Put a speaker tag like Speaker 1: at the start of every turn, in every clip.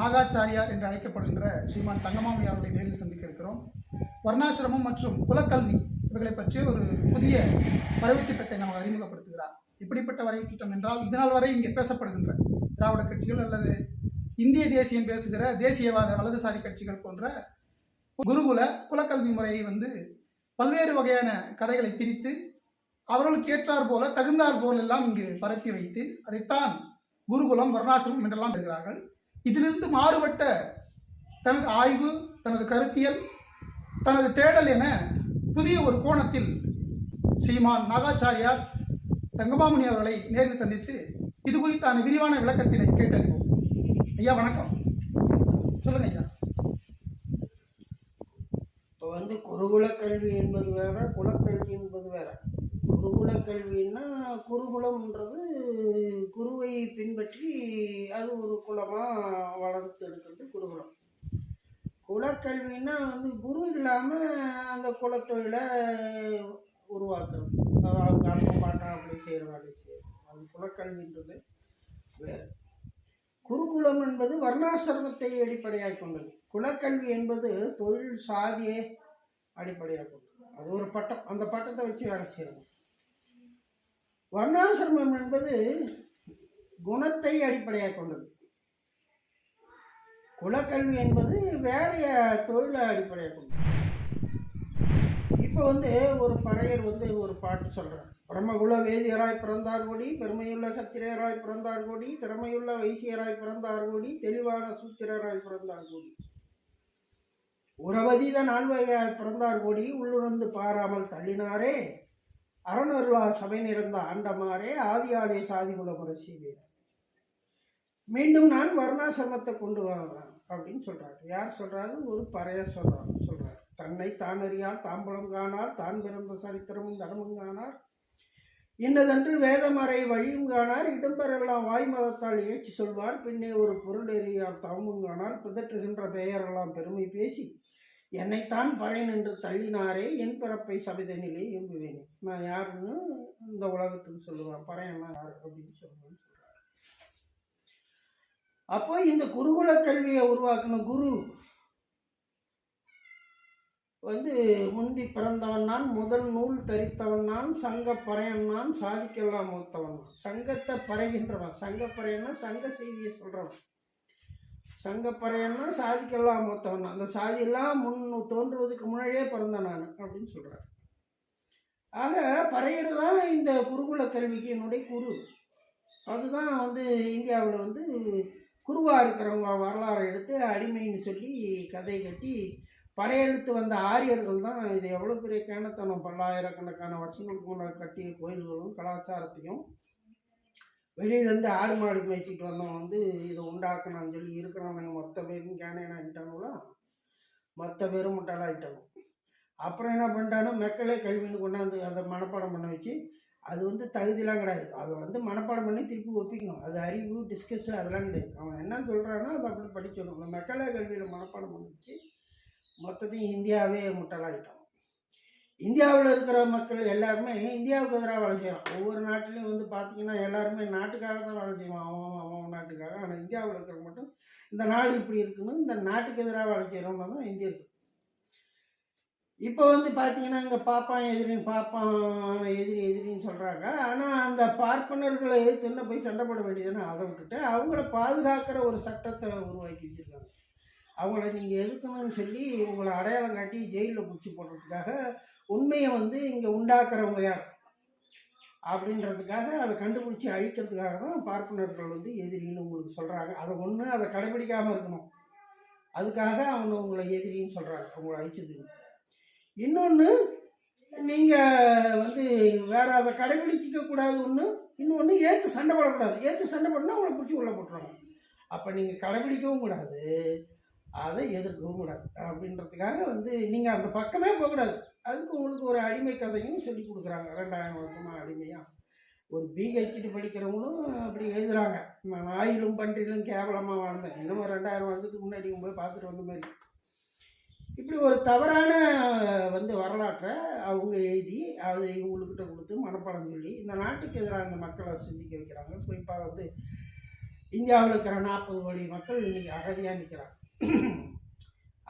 Speaker 1: நாகாச்சாரியார் என்று அழைக்கப்படுகின்ற ஸ்ரீமான் தங்கமாமணி அவர்களை நேரில் சந்திக்க இருக்கிறோம். வர்ணாசிரமம் மற்றும் குலக்கல்வி இவர்களை பற்றிய ஒரு புதிய வரவு திட்டத்தை நமக்கு அறிமுகப்படுத்துகிறார். இப்படிப்பட்ட வரவு திட்டம் என்றால் இதனால் வரை இங்கே பேசப்படுகின்ற திராவிட கட்சிகள் அல்லது இந்திய தேசியம் பேசுகிற தேசியவாத வலதுசாரி கட்சிகள் போன்ற குருகுல குலக்கல்வி முறையை வந்து பல்வேறு வகையான கதைகளை பிரித்து அவர்களுக்கு ஏற்றார் போல தகுந்தார் போல் எல்லாம் இங்கு பரப்பி வைத்து அதைத்தான் குருகுலம் வர்ணாசிரமம் என்றெல்லாம் தருகிறார்கள் இதிலிருந்து மாறுபட்ட தனது ஆய்வு தனது கருத்தியல் தனது தேடல் என புதிய ஒரு கோணத்தில் ஸ்ரீமான் நாகாச்சாரியார் தங்கமாமுனி அவர்களை நேரில் சந்தித்து இது குறித்தான விரிவான விளக்கத்தினை கேட்டறிவோம். ஐயா வணக்கம். சொல்லுங்க ஐயா.
Speaker 2: இப்போ வந்து குருகுல கல்வி என்பது வேற குலக்கல்வி என்பது வேற. குருகுல கல்வின்னா குருகுலம்ன்றது குருவை பின்பற்றி அது ஒரு குலமாக வளர்த்து எடுக்கிறது குருகுலம். குலக்கல்வின்னா வந்து குரு இல்லாமல் அந்த குலத்தொழிலை உருவாக்குறது. அவங்க அப்பா பாட்டா அப்படி செய்கிற வேலை செய்யறது அது குலக்கல்வின்றது வேறு. குருகுலம் என்பது வர்ணாசிரமத்தை அடிப்படையாக கொண்டது. குலக்கல்வி என்பது தொழில் சாதியை அடிப்படையாக கொண்டது. அது ஒரு பட்டம். அந்த பட்டத்தை வச்சு வேலை செய்யணும் வர்ணாசிரமம் என்பது குணத்தை அடிப்படையாக கொண்டது. குலக்கல்வி என்பது வேலையை தொழிலை அடிப்படையாக கொண்டது. இப்போ வந்து ஒரு பறையர் வந்து ஒரு பாட்டு சொல்கிறார் பிரம்மகுல வேதியராய் பிறந்தார் கொடி பெருமையுள்ள சத்திரியராய் பிறந்தார் கொடி திறமையுள்ள வைசியராய் பிறந்தார் கொடி தெளிவான சூத்திரராய் பிறந்தார் கோடி. உறவதீத நால்வகையாய் பிறந்தார் கோடி உள்ளுணர்ந்து பாராமல் தள்ளினாரே அறநருளா சபை நிறந்த ஆண்டமாரே ஆதியாடே சாதிகுல முரசி மீண்டும் நான் வர்ணாசிரமத்தை கொண்டு வரேன் அப்படின்னு சொல்கிறாரு யார் சொல்கிறாரு ஒரு பறையர் சொல்கிறார் சொல்கிறார் தன்னை தான் தாம்பலம் காணார் தான் பிறந்த சரித்திரமும் தனமும் காணார். இன்னதன்று வேதமறை வழியும் காணார் இடம்பெறலாம் வாய் மதத்தால் இயற்றி சொல்வார். பின்னே ஒரு பொருள் எறியார் தவமும் காணார். பிதற்றுகின்ற பெயரெல்லாம் பெருமை பேசி என்னைத்தான் பறையன் என்று தள்ளினாரே என் பிறப்பை நிலை எம்புவேனே நான் யாருன்னு இந்த உலகத்துக்கு சொல்லுவேன். பறையன்னா யார் அப்படின்னு சொல்லுவேன். அப்போ இந்த குருகுல கல்வியை உருவாக்கின குரு வந்து முந்தி பிறந்தவன் நான் முதல் நூல் தரித்தவன் நான் சங்க பறையன் நான் சாதிக்கலாம் மூத்தவன் சங்கத்தை பறைகின்றவன். சங்க பறையன்னா சங்க செய்தியை சொல்கிறவன் சங்கப்பறையன்னா சாதிக்கெல்லாம் மூத்தவன் அந்த சாதியெல்லாம் முன் தோன்றுவதற்கு முன்னாடியே பிறந்தேன் நான் அப்படின்னு சொல்கிறார் ஆக பறையர் தான் இந்த குருகுல கல்விக்கு என்னுடைய குரு. அதுதான் வந்து இந்தியாவில் வந்து குருவாக இருக்கிறவங்க வரலாறை எடுத்து அடிமைன்னு சொல்லி கதை கட்டி படையெடுத்து வந்த ஆரியர்கள் தான் இது எவ்வளோ பெரிய கேனத்தனம். பல்லாயிரக்கணக்கான வருஷங்களுக்கு முன்னாடி கட்டிய கோயில்களும் கலாச்சாரத்தையும் வெளியிலேருந்து ஆடு மாடு மேய்ச்சிட்டு வந்தவன் வந்து இதை உண்டாக்கணும்னு சொல்லி இருக்கிறவங்க மொத்த பேரும் கேனையன் ஆகிட்டானுங்களா மொத்த பேரும் முட்டாளாகிட்டானு அப்புறம் என்ன பண்ணிட்டானோ? மக்களே கல்வின்னு கொண்டாந்து அதை மனப்பாடம் பண்ண வச்சு அது வந்து தகுதியெலாம் கிடையாது. அதை வந்து மனப்பாடம் பண்ணி திருப்பி ஒப்பிக்கணும். அது அறிவு டிஸ்கஸ் அதெல்லாம் கிடையாது. அவன் என்ன சொல்கிறானோ அதை அப்படி படிச்சிடணும் அந்த மக்களே கல்வியில் மனப்பாடம் பண்ண வச்சு மொத்தத்தையும் இந்தியாவே முட்டாளாகிட்டோம் இந்தியாவில் இருக்கிற மக்கள் எல்லாருமே இந்தியாவுக்கு எதிராக வேலை செய்யலாம் ஒவ்வொரு நாட்டிலையும் வந்து பார்த்தீங்கன்னா எல்லாருமே நாட்டுக்காக தான் வேலை செய்வான். அவன் அவன் நாட்டுக்காக. ஆனால் இந்தியாவில் இருக்கிற மட்டும் இந்த நாடு இப்படி இருக்குன்னு இந்த நாட்டுக்கு எதிராக வேலை செய்கிறவங்க தான் இந்தியர்கள் இப்போ வந்து பார்த்தீங்கன்னா இங்கே பாப்பான் எதிரின்னு பாப்பான் எதிரி எதிரின்னு சொல்கிறாங்க ஆனால் அந்த பார்ப்பனர்களை எதிர்த்து போய் சண்டை போட வேண்டியதுன்னு அதை விட்டுட்டு அவங்கள பாதுகாக்கிற ஒரு சட்டத்தை உருவாக்கி வச்சுருக்காங்க. அவங்கள நீங்கள் எதுக்கணும்னு சொல்லி உங்களை அடையாளம் காட்டி ஜெயிலில் பிடிச்சி போடுறதுக்காக உண்மையை வந்து இங்கே உண்டாக்குறவங்க யார்? அப்படின்றதுக்காக அதை கண்டுபிடிச்சி அழிக்கிறதுக்காக தான் பார்ப்பனர்கள் வந்து எதிரின்னு உங்களுக்கு சொல்கிறாங்க அதை ஒன்று அதை கடைபிடிக்காமல் இருக்கணும். அதுக்காக அவங்க உங்களை எதிரின்னு சொல்கிறாங்க அவங்கள அழிச்சதுன்னு. இன்னொன்று நீங்கள் வந்து வேற அதை கடைபிடிச்சிக்க கூடாது ஒன்று இன்னொன்று ஏற்று சண்டை போடக்கூடாது. ஏற்று சண்டை பண்ணால் அவங்கள பிடிச்சி உள்ளே போட்டுருவாங்க. அப்போ நீங்கள் கடைபிடிக்கவும் கூடாது அதை எதிர்க்கவும் கூடாது. அப்படின்றதுக்காக வந்து நீங்கள் அந்த பக்கமே போகக்கூடாது. அதுக்கு உங்களுக்கு ஒரு அடிமை கதையும் சொல்லி கொடுக்குறாங்க. ரெண்டாயிரம் வருஷமாக அடிமையாக ஒரு பிஹெச்டி படிக்கிறவங்களும் அப்படி எழுதுகிறாங்க நான் ஆயிலும் பன்றிலும் கேவலமாக வாழ்ந்தேன். இன்னமும் ரெண்டாயிரம் வருஷத்துக்கு முன்னாடி போய் பார்த்துட்டு வந்த மாதிரி. இப்படி ஒரு தவறான வந்து வரலாற்றை அவங்க எழுதி அதை இவங்கக்கிட்ட கொடுத்து மனப்பாடம் சொல்லி இந்த நாட்டுக்கு எதிராக அந்த மக்களை சிந்திக்க வைக்கிறாங்க. குறிப்பாக வந்து இந்தியாவில் இருக்கிற நாற்பது கோடி மக்கள் இன்றைக்கி அகதியாக நிற்கிறாங்க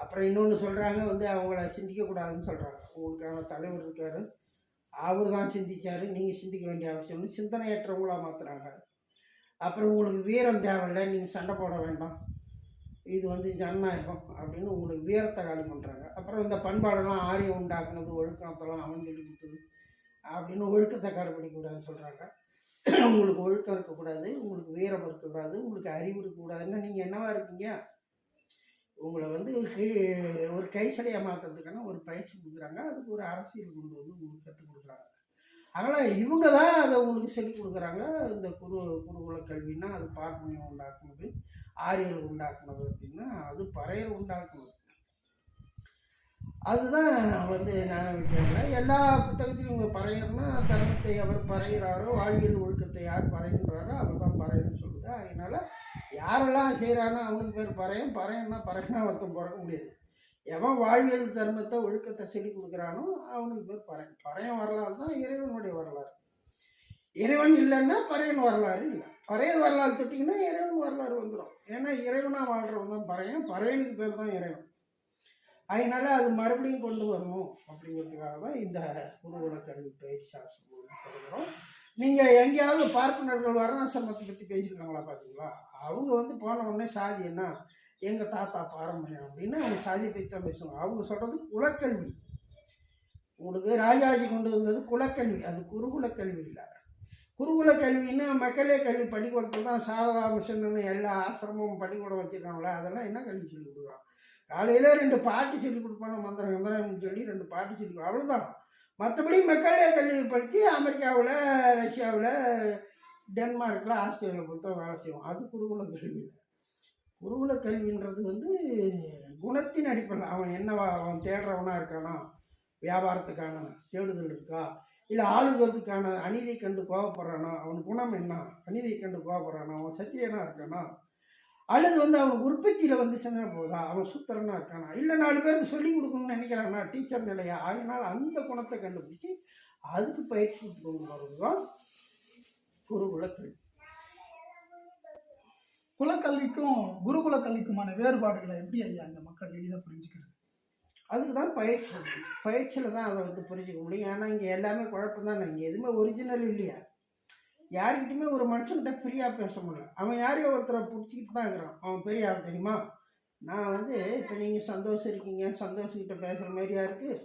Speaker 2: அப்புறம் இன்னொன்று சொல்கிறாங்க வந்து அவங்கள சிந்திக்கக்கூடாதுன்னு சொல்கிறாங்க உங்களுக்கான தலைவர் இருக்கார். அவர் தான் சிந்தித்தார் நீங்கள் சிந்திக்க வேண்டிய அவசியம் சிந்தனையற்றவங்களாக சிந்தனையற்றவங்களா மாற்றுறாங்க அப்புறம் உங்களுக்கு வீரம் தேவையில்லை. நீங்கள் சண்டை போட வேண்டாம். இது வந்து ஜனநாயகம் அப்படின்னு உங்களுக்கு வீரத்தை காலி பண்ணுறாங்க அப்புறம் இந்த பண்பாடெல்லாம் ஆரியம் உண்டாக்குனது ஒழுக்கத்தெல்லாம் அவன் சொல்லி கொடுத்தது அப்படின்னு ஒழுக்கத்தை கடைப்பிடிக்கக்கூடாதுன்னு சொல்கிறாங்க உங்களுக்கு ஒழுக்கம் இருக்கக்கூடாது. உங்களுக்கு வீரம் இருக்கக்கூடாது. உங்களுக்கு அறிவு இருக்கக்கூடாதுன்னா நீங்கள் என்னவா இருக்கீங்க? உங்களை வந்து கீ- ஒரு கைசடையாக மாற்றுறதுக்கான ஒரு பயிற்சி கொடுக்குறாங்க. அதுக்கு ஒரு அரசியல் கொண்டு வந்து உங்களுக்கு கற்றுக் கொடுக்குறாங்க. அதனால் இவங்க தான் அதை உங்களுக்கு சொல்லிக் கொடுக்குறாங்க. இந்த குரு குருகுல கல்வின்னா அது பார்ப்பனியம் உண்டாக்குனது ஆரியல் உண்டாக்குனது அப்படின்னா அது பறையர் உண்டாக்குனது. அதுதான் வந்து நான் வித்தியாவில் எல்லா புத்தகத்திலும் இவங்க பறையர்னா தர்மத்தை அவர் பறையிறாரோ வாழ்வியல் ஒழுக்கத்தை யார் பறையின்றாரோ அவர் தான் பறையன்னு சொல்லுது. அதனால் யாரெல்லாம் செய்கிறானோ அவனுக்கு பேர் பறையன். பறையன்னா பறையனா ஒருத்தன் பிறக்க முடியாது. எவன் வாழ்வியல் தர்மத்தை ஒழுக்கத்தை சொல்லி கொடுக்குறானோ அவனுக்கு பேர் பறையன். பறையன் வரலாறு தான் இறைவனுடைய வரலாறு. இறைவன் இல்லைன்னா பறையன் வரலாறு இல்லை. பறையன் வரலாறு தொட்டிங்கன்னா இறைவன் வரலாறு வந்துடும் ஏன்னா இறைவனாக வாழ்கிறவன் தான் பறையன். பறையனுக்கு பேர் தான் இறைவன். அதனால அது மறுபடியும் கொண்டு வரணும் அப்படிங்கிறதுக்காக தான் இந்த குருகுல கல்வி பயிற்சி ஆசிரியர் தொடங்குறோம் நீங்கள் எங்கேயாவது பார்ப்பனர்கள் வர்ணாசிரமத்தை பற்றி பேசியிருக்காங்களா பாத்தீங்களா? அவங்க வந்து போன உடனே சாதி என்ன? எங்கள் தாத்தா பாரம்பரியம் அப்படின்னு அவங்க சாதி பற்றி தான் பேசுவாங்க. அவங்க சொல்கிறது குலக்கல்வி. உங்களுக்கு ராஜாஜி கொண்டு வந்தது குலக்கல்வி. அது குருகுல கல்வி இல்லை. குருகுல கல்வின்னா மக்களே கல்வி பள்ளிக்கூடத்தில் தான் சாரதா மிஷன் எல்லா ஆசிரமும் பள்ளிக்கூடம் வச்சுருக்காங்களே அதெல்லாம் என்ன கல்வி சொல்லி கொடுக்குறாங்க? காலையில் ரெண்டு பாட்டு சொல்லி கொடுப்பாங்க மந்திரம் மந்திரம்னு சொல்லி ரெண்டு பாட்டு சொல்லி கொடு- அவ்வளவுதான். மற்றபடி மக்களே கல்வி படித்து அமெரிக்காவில் ரஷ்யாவில் டென்மார்க்கில் ஆஸ்திரேலியாவில் கொடுத்தா வேலை செய்வோம். அது குருகுல கல்வி இல்லை. குருகுல கல்வின்றது வந்து குணத்தின் அடிப்படையில். அவன் என்னவா அவன் தேடுறவனாக இருக்கானா? வியாபாரத்துக்கான தேடுதல் இருக்கா? இல்லை ஆளுகிறதுக்கான அநீதி கண்டு கோவப்படுறானா? அவன் குணம் என்ன? அநீதி கண்டு கோவப்படுறானா? அவன் சத்திரியனாக இருக்கானா? அல்லது வந்து அவன் உற்பத்தியில் வந்து சேர்ந்த போகுதா? அவன் சூத்திரனா இருக்கானா? இல்லை நாலு பேருக்கு சொல்லி கொடுக்கணும்னு நினைக்கிறானா? டீச்சர் நிலையா? அதனால் அந்த குணத்தை கண்டுபிடிச்சி அதுக்கு பயிற்சி கொடுத்து கொண்டு வர்றது தான் குருகுல கல்வி
Speaker 1: குலக்கல்விக்கும் குருகுல கல்விக்குமான வேறுபாடுகளை எப்படி ஐயா இந்த மக்கள் எளிதாக புரிஞ்சுக்கிறது?
Speaker 2: அதுக்கு தான் பயிற்சி பயிற்சியில் தான் அதை வந்து புரிஞ்சுக்க முடியும். ஏன்னா இங்கே எல்லாமே குழப்பம் தான் இங்கே எதுவுமே ஒரிஜினல் இல்லையா? யாருக்கிட்டையுமே ஒரு மனுஷன்கிட்ட ஃப்ரீயாக பேச முடியல. அவன் யாரையோ ஒருத்தரை பிடிச்சிக்கிட்டு தான் இருக்கிறான். அவன் பெரிய ஆள் தெரியுமா? நான் வந்து இப்போ நீங்கள் சந்தோஷம் இருக்கீங்க சந்தோஷக்கிட்ட பேசுகிற மாதிரியா இருக்குது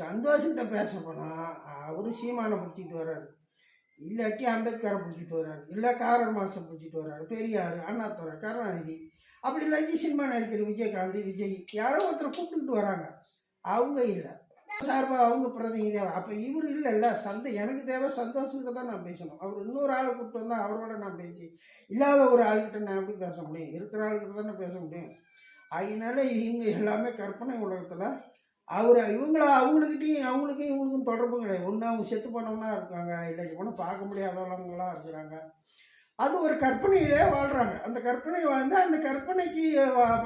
Speaker 2: சந்தோஷக்கிட்ட பேச போனால் அவரு சீமானை பிடிச்சிட்டு வர்றாரு. இல்லாட்டி அம்பேத்கரை பிடிச்சிட்டு வர்றாரு. இல்லை காரர் மாசம் பிடிச்சிட்டு வர்றாரு. பெரியார் அண்ணாதுரை கருணாநிதி. அப்படி இல்லாட்டி சினிமா நடிக்கிற விஜயகாந்த் விஜய் யாரோ ஒருத்தரை கூப்பிட்டுக்கிட்டு வராங்க. அவங்க இல்லை. சார்பாக அவங்க பிரதிநிதி அப்போ இவர் இல்லைல்ல சந்தை எனக்கு தேவை சந்தோஷங்கிட்ட தான் நான் பேசணும். அவர் இன்னொரு ஆளை கூப்பிட்டு வந்தால் அவரோட நான் பேசி இல்லாத ஒரு ஆள்கிட்ட நான் எப்படி பேச முடியும்? இருக்கிற ஆள்கிட்ட தானே பேச முடியும். அதனால இவங்க எல்லாமே கற்பனை உலகத்தில் அவர் இவங்கள அவங்களுக்கிட்டையும் அவங்களுக்கும் இவங்களுக்கும் தொடர்பும் கிடையாது. ஒன்று அவங்க செத்து போனவங்களா இருக்காங்க இல்லை போனால் பார்க்க முடியாதவங்களா இருக்கிறாங்க. அது ஒரு கற்பனையிலே வாழ்கிறாங்க அந்த கற்பனை வந்து அந்த கற்பனைக்கு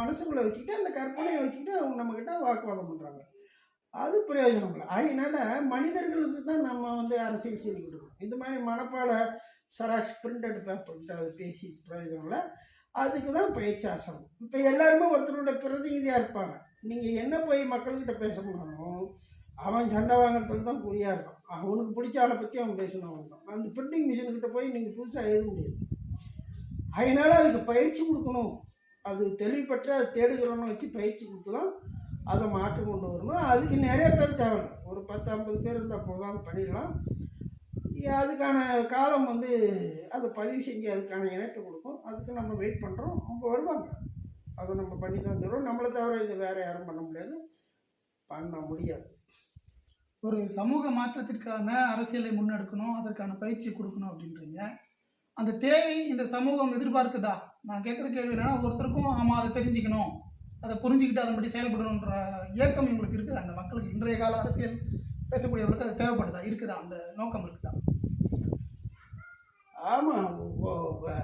Speaker 2: மனசுக்குள்ளே வச்சுக்கிட்டு அந்த கற்பனையை வச்சுக்கிட்டு அவங்க நம்மக்கிட்ட வாக்குவாதம் பண்ணுறாங்க அது பிரயோஜனம் இல்லை. அதனால மனிதர்களுக்கு தான் நம்ம வந்து அரசியல் சொல்லிக் கொடுக்கணும். இந்த மாதிரி மனப்பாட சராக்ஸ் பிரிண்டட் பேப்பர் அது பேசி பிரயோஜனம் இல்லை. அதுக்கு தான் பயிற்சி ஆசனம். இப்போ எல்லாருமே ஒருத்தரோட பிரதிநிதியாக இருப்பாங்க. நீங்கள் என்ன போய் மக்கள்கிட்ட பேசணும்னாலும் அவன் சண்டை வாங்குறதுல தான் குறியாக இருக்கான் அவனுக்கு பிடிச்ச ஆளை பற்றி அவன் பேசணும் அவன் தான் அந்த பிரிண்டிங் மிஷின்கிட்ட போய் நீங்கள் புதுசாக எழுத முடியாது. அதனால அதுக்கு பயிற்சி கொடுக்கணும். அது தெளிவுபட்டு அதை தேடுகிறோன்னு வச்சு பயிற்சி கொடுத்து தான் அதை மாற்றி கொண்டு வரணும். அதுக்கு நிறைய பேர் தேவை ஒரு பத்து ஐம்பது பேர் இருந்தால் போதும் பண்ணிடலாம். அதுக்கான காலம் வந்து அதை பதிவு செஞ்சு அதுக்கான இணைப்பு கொடுக்கும். அதுக்கு நம்ம வெயிட் பண்ணுறோம் அவங்க வருவாங்க. அதை நம்ம பண்ணி தான் தருவோம். நம்மளை தவிர இது வேறு யாரும் பண்ண முடியாது. பண்ண முடியாது.
Speaker 1: ஒரு சமூக மாற்றத்திற்கான அரசியலை முன்னெடுக்கணும் அதற்கான பயிற்சி கொடுக்கணும் அப்படின்றீங்க. அந்த தேவை இந்த சமூகம் எதிர்பார்க்குதா? நான் கேட்குற கேள்வி என்னன்னா ஒருத்தருக்கும் ஆமாம் அதை தெரிஞ்சுக்கணும். அதை புரிஞ்சுக்கிட்டு அதன்படி செயல்படணுன்ற இயக்கம் இவங்களுக்கு இருக்குது. அந்த மக்களுக்கு இன்றைய கால அரசியல் பேசக்கூடியவர்களுக்கு அது தேவைப்படுதா? இருக்குதா? அந்த நோக்கம் இருக்குதா?
Speaker 2: ஆமாம்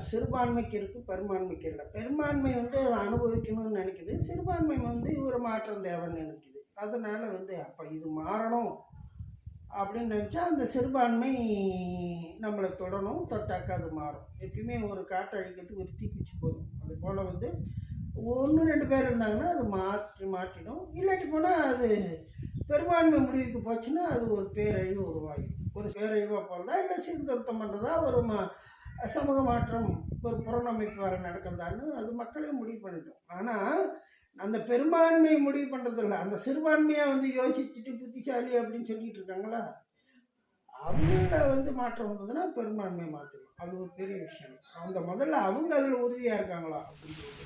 Speaker 2: சிறுபான்மைக்கு இருக்குது பெரும்பான்மைக்கு இல்லை. பெரும்பான்மை வந்து அதை அனுபவிக்கணும்னு நினைக்குது. சிறுபான்மை வந்து ஒரு மாற்றம் தேவைன்னு நினைக்குது. அதனால் வந்து அப்போ இது மாறணும் அப்படின்னு நினச்சா அந்த சிறுபான்மை நம்மளை தொடணும். தொட்டாக்கா அது மாறும். எப்பயுமே ஒரு காட்டை அழிக்கிறதுக்கு ஒரு தீக்குச்சி போதும் அது போல் வந்து ஒன்று ரெண்டு பேர் இருந்தாங்கன்னா அது மாற்றி மாற்றிடும். இல்லாட்டி போனால் அது பெரும்பான்மை முடிவுக்கு போச்சுன்னா அது ஒரு பேரழிவு உருவாகும் ஒரு பேரழிவாக போகிறதா இல்லை சீர்திருத்தம் பண்ணுறதா ஒரு மா சமூக மாற்றம் ஒரு புறநமைப்பு வர நடக்கிறதான்னு அது மக்களே முடிவு பண்ணிட்டோம். ஆனால் அந்த பெரும்பான்மையை முடிவு பண்ணுறதில்ல அந்த சிறுபான்மையாக வந்து யோசிச்சுட்டு புத்திசாலி அப்படின்னு சொல்லிட்டு இருக்காங்களா? அவங்கள வந்து மாற்றம் வந்ததுன்னா பெரும்பான்மை மாற்றிடும் அது ஒரு பெரிய விஷயம். அந்த முதல்ல அவங்க அதில் உறுதியாக இருக்காங்களா? அப்படின்னு